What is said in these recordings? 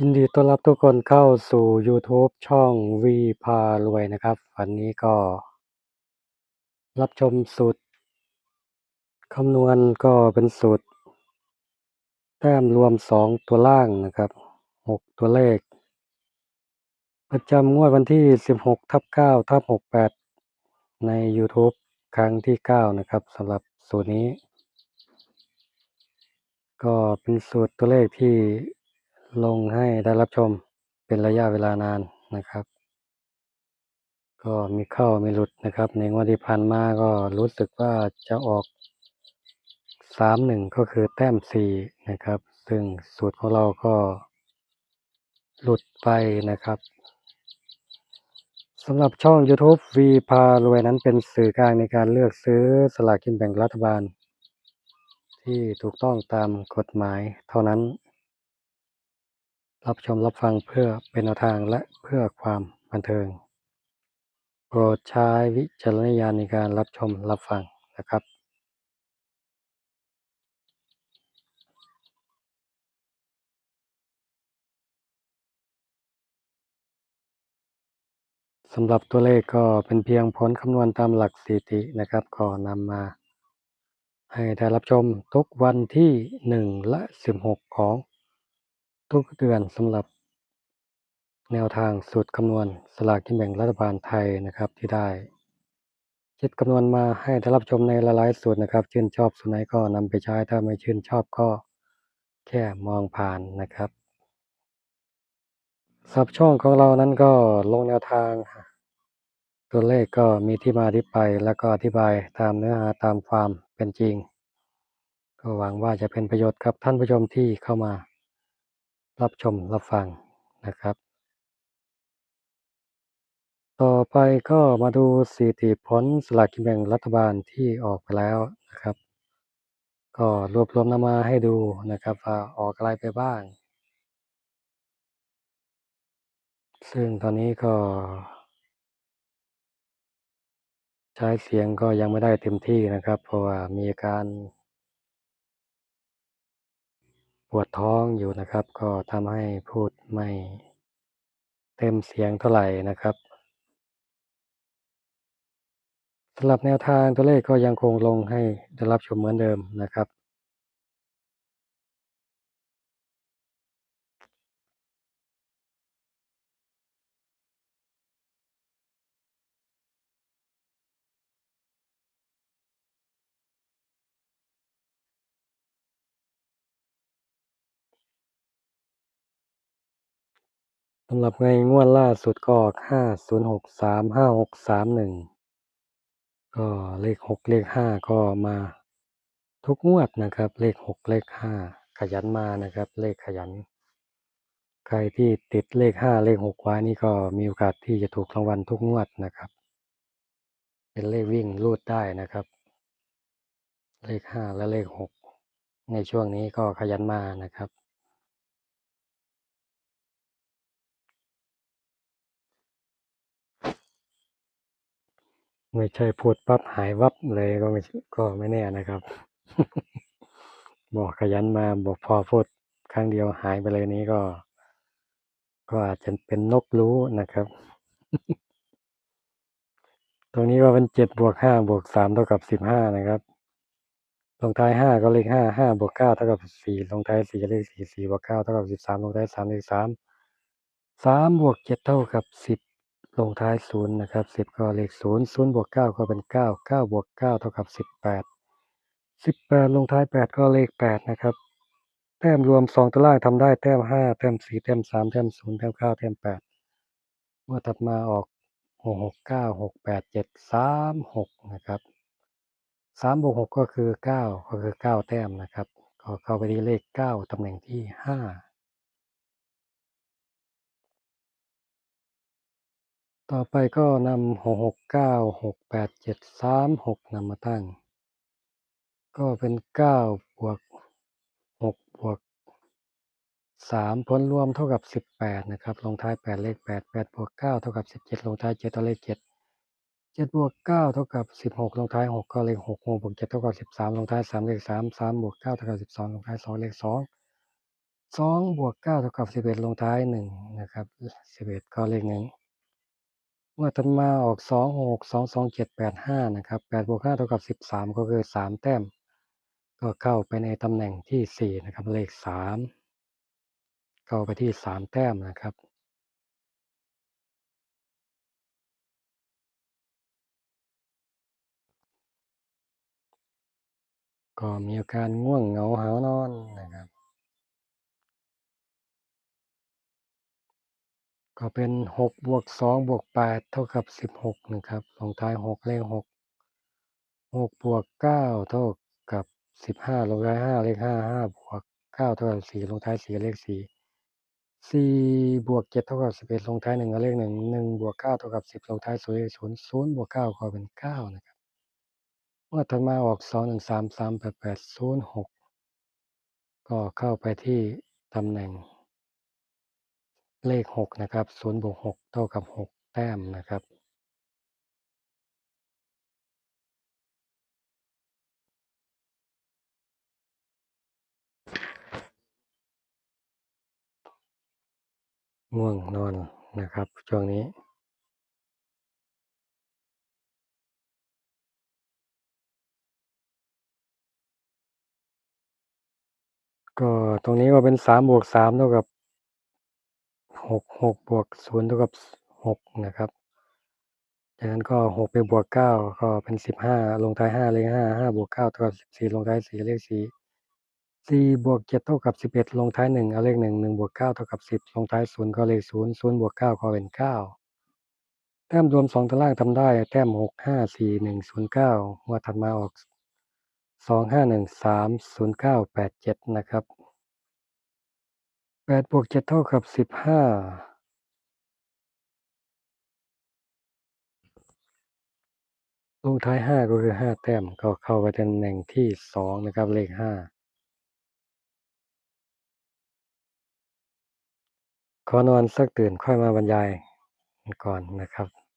ยินดีต้อนรับทุกคนเข้าสู่ยูทูบช่องวีพารวยนะครับ วันนี้ก็ รับชมสูตรคำนวณก็เป็นสูตร แต้มรวมสองตัวล่างนะครับหกตัวเลข ประจำงวดวันที่สิบหกทับเก้าทับหกแปดใน YouTube ครั้งที่เก้านะครับสำหรับสูตรนี้ ก็เป็นสูตรตัวเลขที่ ลงให้ได้รับชมเป็นระยะเวลานานนะครับ ก็มีเข้ามีหลุดนะครับ ในงวดที่ผ่านมาก็รู้สึกว่าจะออกสามหนึ่งก็คือแต้มสี่นะครับ ซึ่งสูตรของเราก็หลุดไปนะครับสำหรับช่อง YouTube V พารวยนั้นเป็นสื่อกลางในการเลือกซื้อสลากกินแบ่งรัฐบาล ที่ถูกต้องตามกฎหมายเท่านั้น รับชมรับฟังเพื่อเป็นแนวทางและเพื่อความบันเทิง โปรดใช้วิจารณญาณในการรับชมรับฟังนะครับ สำหรับตัวเลขก็เป็นเพียงผลคำนวณตามหลักสถิตินะครับ ก็นำมาให้ได้รับชมทุกวันที่หนึ่งและสิบหกของ ทุกเดือนสำหรับแนวทางสูตรคำนวณสลากกินแบ่งรัฐบาลไทยนะครับที่ได้คิดคำนวณมาให้ได้รับชมในหลายๆสูตรนะครับ ชื่นชอบสูตรไหนก็นำไปใช้ถ้าไม่ชื่นชอบก็แค่มองผ่านนะครับสับช่องของเรานั้นก็ลงแนวทาง ตัวเลขก็มีที่มาที่ไปแล้วก็อธิบายตามเนื้อหาตามความเป็นจริง ก็หวังว่าจะเป็นประโยชน์กับท่านผู้ชมที่เข้ามา รับชมรับฟังนะครับ ต่อไปก็มาดูสถิติผลสลากกินแบ่งรัฐบาลที่ออกไปแล้วนะครับ ก็รวบรวมนำมาให้ดูนะครับว่าออกอะไรไปบ้าง ซึ่งตอนนี้ก็ใช้เสียงก็ยังไม่ได้เต็มที่นะครับ เพราะว่ามีการ ปวดท้องอยู่นะครับ ก็ทำให้พูดไม่เต็มเสียงเท่าไหร่นะครับสำหรับแนวทางตัวเลขก็ยังคงลงให้ได้รับชมเหมือนเดิมนะครับ สำหรับในงวดล่าสุดก็ออกห้าศูนย์หกสามห้าหกสามหนึ่งก็เลขหกเลขห้าก็มาทุกงวดนะครับ เลขหกเลขห้าขยันมานะครับ เลขขยัน ใครที่ติดเลขห้าเลขหกไว้นี่ก็มีโอกาสที่จะถูกรางวัลทุกงวดนะครับ เป็นเลขวิ่งรูดได้นะครับ เลขห้าและเลขหกในช่วงนี้ก็ขยันมานะครับ ไม่ใช่พูดปั๊บหายวับเลยก็ไม่ก็ไม่แน่นะครับ บอกขยันมาบอกพอพูดครั้งเดียวหายไปเลยนี้ก็ ก็อาจจะเป็นนกรู้นะครับ ตรงนี้ก็เป็นเจ็ดบวกห้าบวกสามเท่ากับสิบห้านะครับลงท้ายห้าก็เลขห้าห้าบวกเก้าเท่ากับสี่ลงท้ายสี่เลขสี่สี่บวกเก้าเท่ากับสิบสามลงท้ายสามเลขสามสามบวกเจ็ดเท่ากับสิบ ลงท้ายศูนย์นะครับสิบก็เลขศูนย์ศูนย์บวกเก้าก็เป็นเก้าเก้าบวกเก้าเท่ากับสิบแปดสิบแปดลงท้ายแปดก็เลขแปดนะครับ แต้มรวมสองตัวล่างทำได้แต้มห้าแต้มสี่แต้มสามแต้มศูนย์แต้มเก้าแต้มแปดเมื่อถัดมาออกหกหกเก้าหกแปดเจ็ดสามหกนะครับสามบวกหกก็คือเก้าก็คือเก้าแต้มนะครับ ก็เข้าไปที่เลขเก้าตำแหน่งที่ห้า ต่อไปก็นำหกหกเก้าหกแปดเจ็ดสามหกนำมาตั้ง ก็เป็นเก้าบวกหกบวกสามผลรวมเท่ากับสิบแปดนะครับ ลงท้ายแปดเลขแปดแปดบวกเก้าเท่ากับสิบเจ็ดลงท้ายเจ็ดตัวเลขเจ็ดเจ็ดบวกเก้าเท่ากับสิบหกลงท้ายหกก็เลขหกหกบวกเจ็ดเท่ากับสิบสามลงท้ายสามเลขสามสามบวกเก้าเท่ากับสิบสองลงท้ายสองเลขสองสองบวกเก้าเท่ากับสิบเอ็ดลงท้ายหนึ่งนะครับสิบเอ็ดก็เลขหนึ่ง เมื่อถัดมาออกสองหกสองสองเจ็ดแปดห้านะครับแปดบวกห้าเท่ากับสิบสามก็คือสามแต้ม ก็เข้าไปในตำแหน่งที่สี่นะครับเลขสามเข้าไปที่สามแต้มนะครับก็มีอาการง่วงเหงาหานอนนะครับ ก็เป็นหกบวกสองบวกแปดเท่ากับสิบหกนะครับลงท้ายหกเลขหกหกบวกเก้าเท่ากับสิบห้าลงท้ายห้าเลขห้าห้าบวกเก้าเท่ากับสี่ลงท้ายสี่เลขสี่สี่บวกเจ็ดเท่ากับสิบเอ็ดลงท้ายหนึ่งเลขหนึ่งหนึ่งบวกเก้าเท่ากับสิบลงท้ายศูนย์เลขศูนย์ศูนย์บวกเก้าก็เป็นเก้านะครับเมื่อถัดมาออกสองหนึ่งสามสามแปดแปดศูนย์หกก็เข้าไปที่ตำแหน่ง เลขหกนะครับศูนย์บวกหกเท่ากับหกแต้มนะครับ ง่วงนอนนะครับช่วงนี้ก็ตรงนี้ก็เป็นสามบวกสามเท่ากับ หกหกบวกศูนย์เท่ากับหกนะครับจากนั้นก็หกไปบวกเก้าก็เป็นสิบห้าลงท้ายห้าเลขห้าห้าบวกเก้าเท่ากับสิบสี่ลงท้ายสี่เลขสี่สี่บวกเจ็ดเท่ากับสิบเอ็ดลงท้ายหนึ่งเอาเลขหนึ่งหนึ่งบวกเก้าเท่ากับสิบลงท้ายศูนย์ก็เลขศูนย์ศูนย์บวกเก้าก็เป็นเก้าแต้มรวมสองตารางทำได้ แต้มหกห้าสี่หนึ่งศูนย์เก้าเมื่อถัดมาออกสองห้าหนึ่งสามศูนย์เก้าแปดเจ็ดนะครับ แปดบวกเจ็ดเท่ากับสิบห้าลงท้ายห้าก็คือห้าแต้มก็เข้าไปตำแหน่งที่สองนะครับเลขห้าขอนอนสักตื่นค่อยมาบรรยายก่อนนะครับ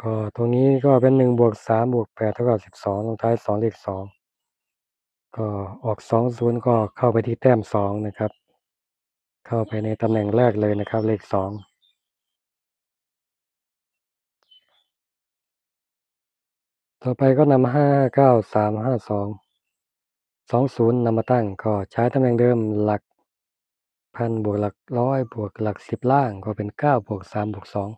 ก็ตรงนี้ก็เป็นหนึ่งบวกสามบวกแปดเท่ากับสิบสองลงท้ายสองเลขสองก็ออกสองศูนย์ก็เข้าไปที่แต้มสองนะครับ เข้าไปในตำแหน่งแรกเลยนะครับ เลขสองต่อไปก็นำห้าเก้าสามห้าสองสองศูนย์นำมาตั้งก็ใช้ตำแหน่งเดิมหลักพันบวกหลักร้อยบวกหลักสิบล่างก็เป็นเก้าบวกสามบวกสอง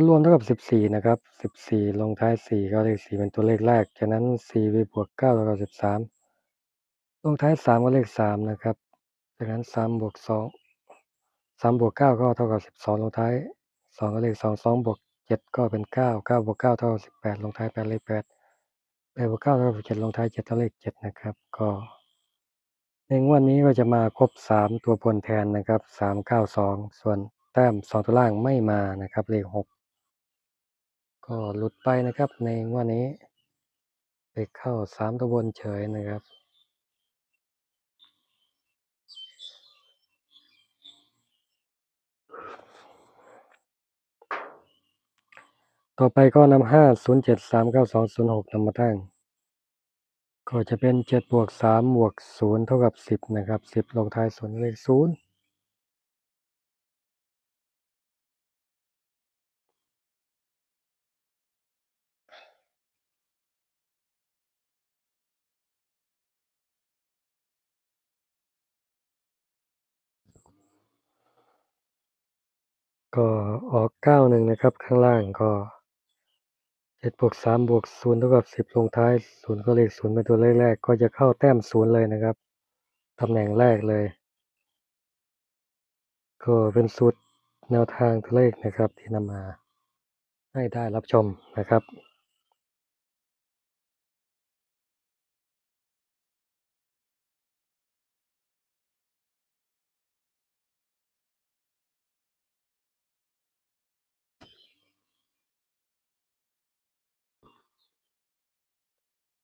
ลรวมเท่ากับสิบสี่นะครับสิบสี่ลงท้ายสี่ก็เลขสี่เป็นตัวเลขแรกจากนั้นสี่ไปบวกเก้าเท่ากับสิบสามลงท้ายสามก็เลขสามนะครับจากนั้นสามบวกสองสามบวกเก้าก็เท่ากับสิบสองลงท้ายสองก็เลขสองสองบวกเจ็ดก็เป็นเก้าเก้าบวกเก้าเท่ากับสิบแปดลงท้ายแปดเลขแปดแปดบวกเก้าเท่ากับเจ็ดลงท้ายเจ็ดเท่าเลขเจ็ดนะครับ ก็ในวดนี้ก็จะมาครบสามตัวบนแทนนะครับสามเก้าสองส่วนแต้มสองตัวล่างไม่มานะครับ เลขห ก็หลุดไปนะครับในงวดนี้ ไปเข้าสามตัวบนเฉยนะครับ ต่อไปก็นำห้าศูนย์เจ็ดสามเก้าสองศูนย์หกนำมาตั้ง ก็จะเป็นเจ็ดบวกสามบวกศูนย์เท่ากับสิบนะครับสิบลงท้ายศูนย์เลขศูนย์ ก็ออกเก้าหนึ่งนะครับ ข้างล่างก็เจ็ดบวกสามบวกศูนย์เท่ากับสิบลงท้ายศูนย์ก็เลขศูนย์เป็นตัวเลขแรกก็จะเข้าแต้มศูนย์เลยนะครับตำแหน่งแรกเลย ก็เป็นสูตรแนวทางตัวเลขนะครับที่นำมาให้ได้รับชมนะครับ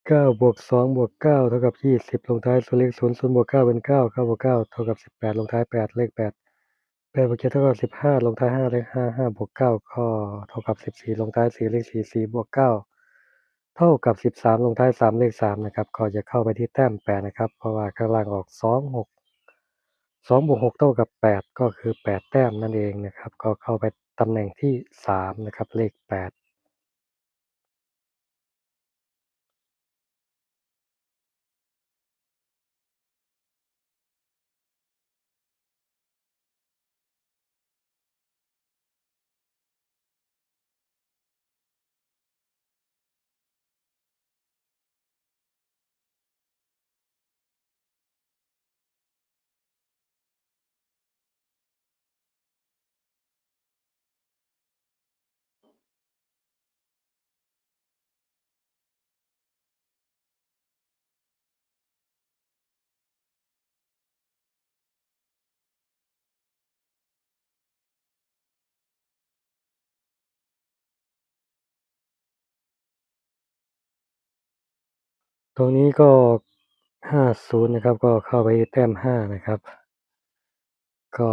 เก้าบวกสองบวกเก้าเท่ากับยี่สิบลงท้ายส่วนเลขศูนย์ศูนย์บวกเก้าเป็นเก้าเก้าบวกเก้าเท่ากับสิบแปดลงท้ายแปดเลขแปดแปดบวกเจ็ดเท่ากับสิบห้าลงท้ายห้าเลขห้าห้าบวกเก้าก็เท่ากับสิบสี่ลงท้ายสี่เลขสี่สี่บวกเก้าเท่ากับสิบสามลงท้ายสามเลขสามนะครับก็จะเข้าไปที่แต้มแปดนะครับ เพราะว่าข้างล่างออกสองหกสองบวกหกเท่ากับแปดก็คือแปดแต้มนั่นเองนะครับ ก็เข้าไปตำแหน่งที่สามนะครับเลขแปด รงนี้ก็ห้าศูนย์นะครับ ก็เข้าไปแต้มห้านะครับ ก็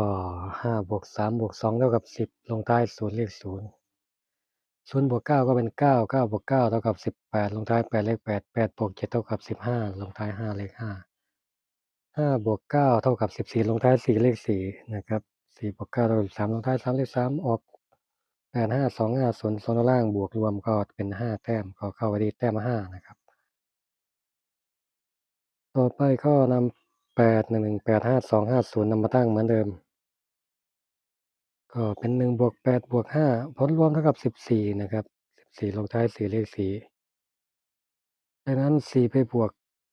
ห้าบวกสามบวกสองเท่ากับสิบลงท้ายศูนย์เลขศูนย์ศูนย์บวกเก้าก็เป็นเก้าเก้าบวกเก้าเท่ากับสิบแปดลงท้ายแปดเลขแปดแปดบวกเจ็ดเท่ากับสิบห้าลงท้ายห้าเลขห้าห้าบวกเก้าเท่ากับสิบสี่ลงท้ายสี่เลขสี่นะครับสี่บวกเก้าเท่ากับสามลงท้ายสามเลขสามออกแปดห้าสองห้าศูนย์โซนล่างบวกรวมก็เป็นห้าแต้มก็เข้าไปที่แต้มห้านะครับ ต่อไปก็นำแปดหนึ่งหนึ่งแปดห้าสองห้าศูนย์นำมาตั้งเหมือนเดิม ก็เป็นหนึ่งบวกแปดบวกห้าผลรวมเท่ากับสิบสี่นะครับสิบสี่ลงท้ายสี่เลขสี่ดังนั้นสี่ไปบวก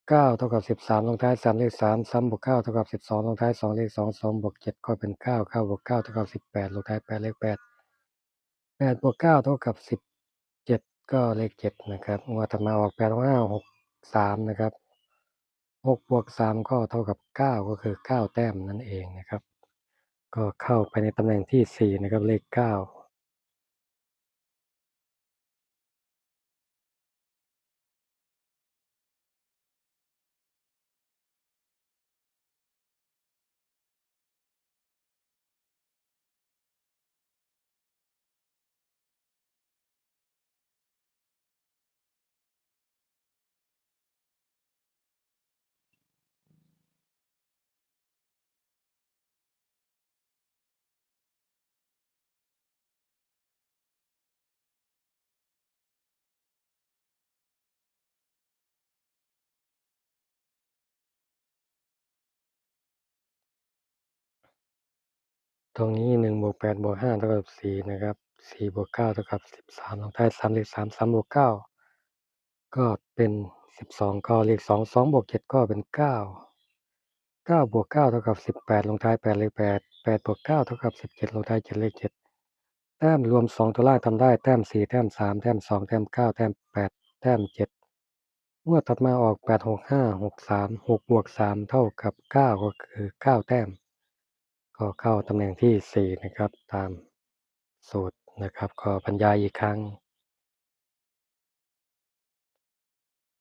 เก้าเท่ากับสิบสามลงท้ายสามเลขสามสามบวกเก้าเท่ากับสิบสองลงท้ายสองเลขสองสองบวกเจ็ดก็เป็นเก้าเก้าบวกเก้าเท่ากับสิบแปดลงท้ายแปดเลขแปดแปดบวกเก้าเท่ากับสิบเจ็ดก็เลขเจ็ดนะครับงวดถัดมาออกแปดห้าหกสามนะครับ 6บวก3ก็เท่ากับ 9 ก็คือ 9 แต้มนั่นเองนะครับ ก็เข้าไปในตำแหน่งที่ 4 นะครับเลข 9 ตรงนี้หนึ่งบวกแปดบวกห้าเท่ากับสี่นะครับสี่บวกเก้าเท่ากับสิบสามลงท้ายสามเลขสามสามบวกเก้าก็เป็นสิบสองก็เลขสองสองบวกเจ็ดก็เป็นเก้าเก้าบวกเก้าเท่ากับสิบแปดลงท้ายแปดเลขแปดแปดบวกเก้าเท่ากับสิบเจ็ดลงท้ายเจ็ดเลขเจ็ดแต้มรวมสองตัวล่างทำได้แต้มสี่แต้มสามแต้มสองแต้มเก้าแต้มแปดแต้มเจ็ดงวดถัดมาออกแปดหกห้าหกสามหกบวกสามเท่ากับเก้าก็คือเก้าแต้ม ก็เข้าตำแหน่งที่สี่นะครับ ตามสูตรนะครับ ก็บรรยายอีกครั้ง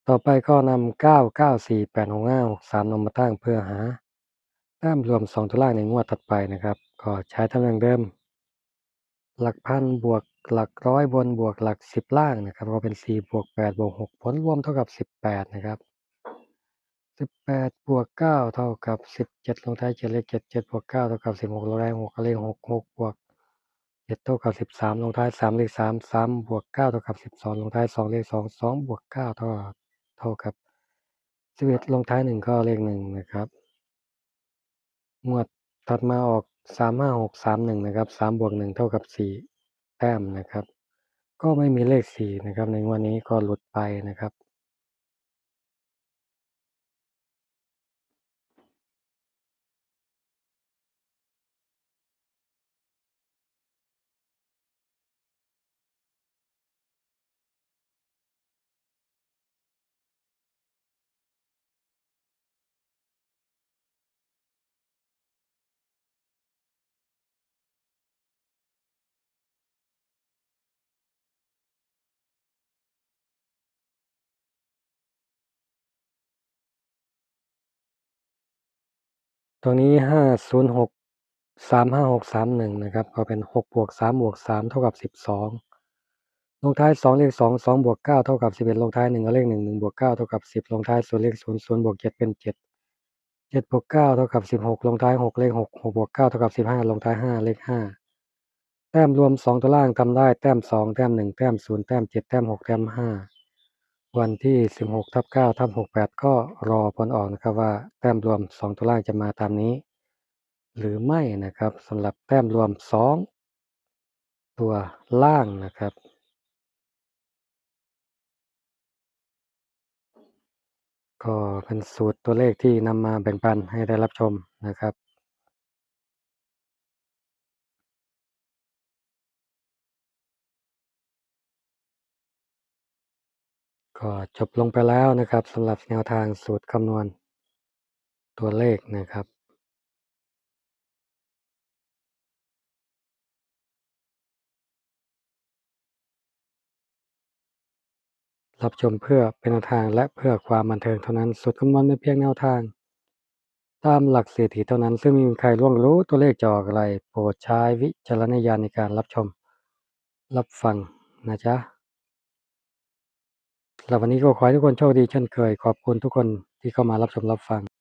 ต่อไปก็นำเก้าเก้าสี่แปดหกห้าสามนำมาตั้งเพื่อหาแต้มรวมสองตัวล่างในงวดถัดไปนะครับ ก็ใช้ตำแหน่งเดิม หลักพันบวกหลักร้อยบนบวกหลักสิบล่างนะครับ ก็เป็นสี่บวกแปดบวกหกผลรวมเท่ากับสิบแปดนะครับ สิบแปดบวกเก้าเท่ากับสิบเจ็ดลงท้ายเจ็ดเลขเจ็ดเจ็ดบวกเก้าเท่ากับสิบหกลงท้ายหกเลขหกหกบวกเจ็ดเท่ากับสิบสามลงท้ายสามเลขสามสามบวกเก้าเท่ากับสิบสองลงท้ายสองเลขสองสองบวกเก้าเท่าเท่ากับสิบเอ็ดลงท้ายหนึ่งก็เลขหนึ่งนะครับงวดถัดมาออกสามห้าหกสามหนึ่งนะครับสามบวกหนึ่งเท่ากับสี่แต้มนะครับ ก็ไม่มีเลขสี่นะครับ ในงวันนี้ก็หลุดไปนะครับ ตรงนี้ห้าศูนย์หกสามห้าหกสามหนึ่งนะครับ ก็เป็นหกบวกสามบวกสามเท่ากับสิบสองลงท้ายสองเลขสองสองบวกเก้าเท่ากับสิบเอ็ดลงท้ายหนึ่งเลขหนึ่งหนึ่งบวกเก้าเท่ากับสิบลงท้ายศูนย์เลขศูนย์ศูนย์บวกเจ็ดเป็นเจ็ดเจ็ดบวกเก้าเท่ากับสิบหกลงท้ายหกเลขหกหกบวกเก้าเท่ากับสิบห้าลงท้ายห้าเลขห้าแต้มรวมสองตัวล่างทำได้แต้มสองแต้มหนึ่งแต้มศูนย์แต้มเจ็ดแต้มหกแต้มห้า วันที่สิบหกทับเก้าทับหกแปดก็รอผลออกนะครับว่าแต้มรวมสองตัวล่างจะมาตามนี้ หรือไม่นะครับสำหรับแต้มรวมสองตัวล่างนะครับ ก็เป็นสูตรตัวเลขที่นำมาแบ่งปันให้ได้รับชมนะครับ ก็จบลงไปแล้วนะครับสำหรับแนวทางสูตรคำนวณตัวเลขนะครับ รับชมเพื่อเป็นแนวทางและเพื่อความบันเทิงเท่านั้นสูตรคำนวณเป็นเพียงแนวทาง ตามหลักเศรษฐีเท่านั้น ซึ่งมีใครล่วงรู้ตัวเลขจออกอะไร โปรดใช้วิจารณญาณในการรับชม รับฟังนะจ๊ะ สำหรับวันนี้ก็ขอให้ทุกคนโชคดีเช่นเคย ขอบคุณทุกคนที่เข้ามารับชมรับฟัง